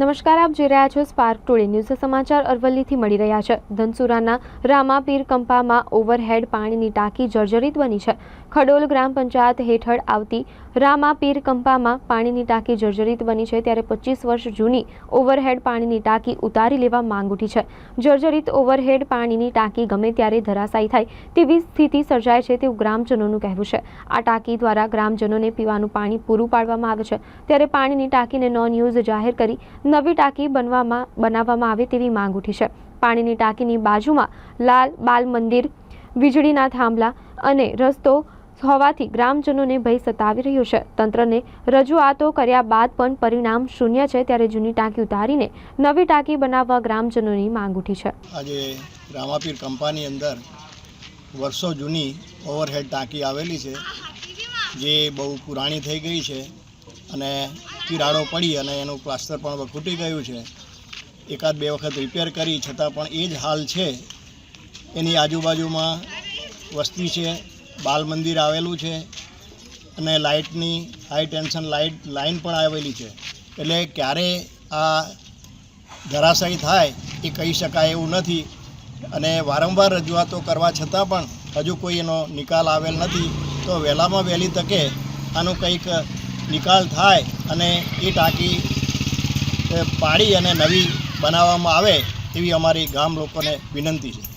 નમસ્કાર, આપ જોઈ રહ્યા છો સ્પાર્ક ટુડે ન્યૂઝ સમાચાર અરવલ્લીથી મળી રહ્યા છે. ધનસુરાના રામાપીર કંપામાં ઓવરહેડ પાણીની ટાંકી જર્જરિત બની છે. ખડોલ ગ્રામ પંચાયત હેઠળ આવતી રામાપીર કંપામાં પાણીની ટાંકી જર્જરિત બની છે ત્યારે પચીસ વર્ષ જૂની ઓવરહેડ પાણીની ટાંકી ઉતારી લેવા માંગ ઉઠી છે. જર્જરિત ઓવરહેડ પાણીની ટાંકી ગમે ત્યારે ધરાશાયી થાય તેવી સ્થિતિ સર્જાય છે તેવું ગ્રામજનોનું કહેવું છે. આ ટાંકી દ્વારા ગ્રામજનોને પીવાનું પાણી પૂરું પાડવામાં આવે છે. ત્યારે પાણીની ટાંકીને નોન યુઝ જાહેર કરી નવી ટાંકી બનવામાં બનાવવામાં આવે તેવી માંગ ઉઠી છે. પાણીની ટાંકીની બાજુમાં લાલ બાલ મંદિર, વીજળીના થાંભલા અને રસ્તો હોવાથી ગ્રામજનોને ભય સતાવી રહ્યો છે. તંત્રને રજૂઆતો કર્યા બાદ પણ પરિણામ શૂન્ય છે ત્યારે જૂની ટાંકી ઉતારીને નવી ટાંકી બનાવવા ગ્રામજનોની માંગ ઉઠી છે. આજે રામાપીર કંપાની અંદર વર્ષો જૂની ઓવરહેડ ટાંકી આવેલી છે, જે બહુ પુરાણી થઈ ગઈ છે. અને તિરાડો પડી અને એનું પ્લાસ્ટર પણ ખૂટી ગયું છે. એકાદ બે વખત રિપેર કરી, છતાં પણ એ જ હાલ છે. એની આજુબાજુમાં વસ્તી છે, બાલ મંદિર આવેલું છે અને લાઇટની હાઈ ટેન્શન લાઇટ લાઇન પણ આવેલી છે. એટલે ક્યારે આ ધરાશાયી થાય એ કહી શકાય એવું નથી. અને વારંવાર રજૂઆતો કરવા છતાં પણ હજુ કોઈ એનો નિકાલ આવેલ નથી. તો વહેલામાં વહેલી તકે આનું કંઈક નિકાલ થાય અને એ ટાંકી પાડી અને નવી બનાવવામાં આવે એવી અમારી ગામ લોકોને વિનંતી છે.